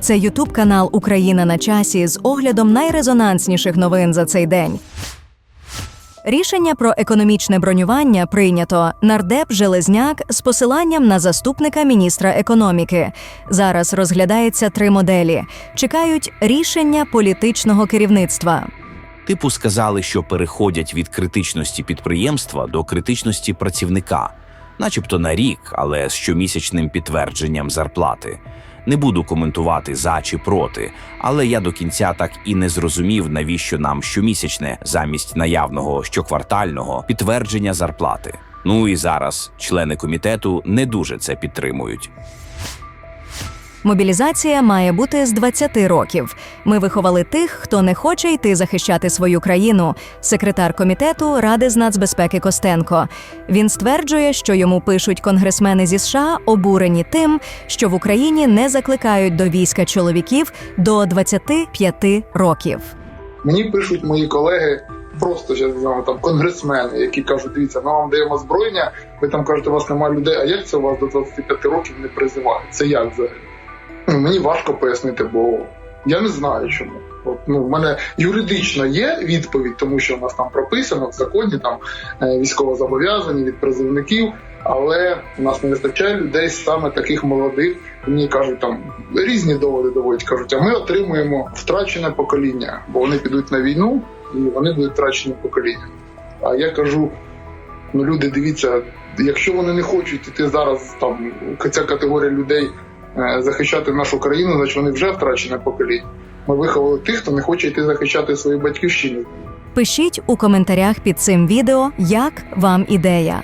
Це Ютуб канал Україна на часі з оглядом найрезонансніших новин за цей день. Рішення про економічне бронювання прийнято нардеп Железняк з посиланням на заступника міністра економіки. Зараз розглядається три моделі. Чекають рішення політичного керівництва. Типу сказали, що переходять від критичності підприємства до критичності працівника, начебто на рік, але з щомісячним підтвердженням зарплати. Не буду коментувати за чи проти, але я до кінця так і не зрозумів, навіщо нам щомісячне замість наявного щоквартального підтвердження зарплати. Ну і зараз члени комітету не дуже це підтримують. Мобілізація має бути з 20 років. Ми виховали тих, хто не хоче йти захищати свою країну. Секретар комітету Ради з нацбезпеки Костенко. Він стверджує, що йому пишуть конгресмени зі США, обурені тим, що в Україні не закликають до війська чоловіків до 25 років. Мені пишуть мої колеги, просто не знаю, там конгресмени, які кажуть: дивіться, ми вам даємо зброєння, ви там кажете, у вас немає людей. А як це у вас до 25 років не призивають? Це як взагалі? Ну, мені важко пояснити, бо я не знаю чому. От, ну, в мене юридично є відповідь, тому що у нас там прописано в законі там е, військовозобов'язані від призивників, але у нас не вистачає людей саме таких молодих. Мені кажуть, там різні доводи доводять. кажуть, а ми отримуємо втрачене покоління, бо вони підуть на війну і вони будуть втрачені покоління. А я кажу: ну люди, дивіться, якщо вони не хочуть іти зараз, там ця категорія людей захищати нашу країну, значить вони вже втрачене покоління. Ми виховали тих, хто не хоче йти захищати свою батьківщину. Пишіть у коментарях під цим відео, як вам ідея.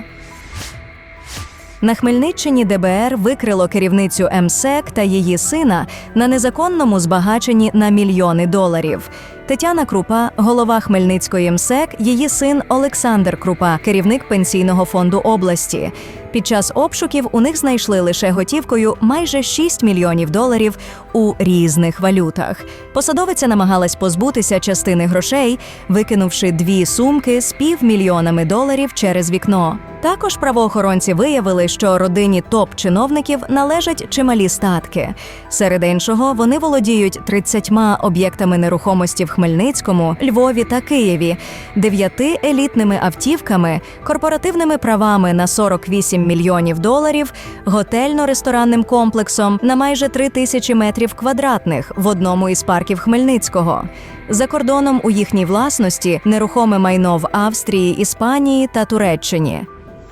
На Хмельниччині ДБР викрило керівницю МСЕК та її сина на незаконному збагаченні на мільйони доларів. Тетяна Крупа, голова Хмельницької МСЕК, її син Олександр Крупа, керівник пенсійного фонду області. Під час обшуків у них знайшли лише готівкою майже 6 мільйонів доларів у різних валютах. Посадовиця намагалась позбутися частини грошей, викинувши дві сумки з півмільйонами доларів через вікно. Також правоохоронці виявили, що родині топ-чиновників належать чималі статки. Серед іншого, вони володіють 30 об'єктами нерухомості в Хмельницькому, Львові та Києві, дев'яти елітними автівками, корпоративними правами на 48 мільйонів доларів, готельно-ресторанним комплексом на майже 3 тисячі метрів квадратних в одному із парків Хмельницького. За кордоном у їхній власності нерухоме майно в Австрії, Іспанії та Туреччині.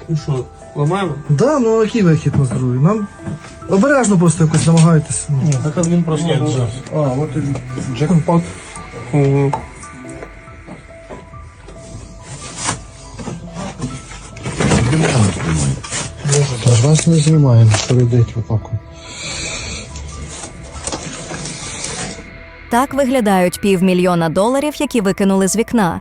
Ну що, ламаємо? Да, ну а який вихід на здоров'я? Нам обережно просто якось намагайтеся. Ну. Ні, так він просто вже. А, от і джекпот. Угу. Аж вас не знімаємо, перейдіть отак. Так виглядають півмільйона доларів, які викинули з вікна.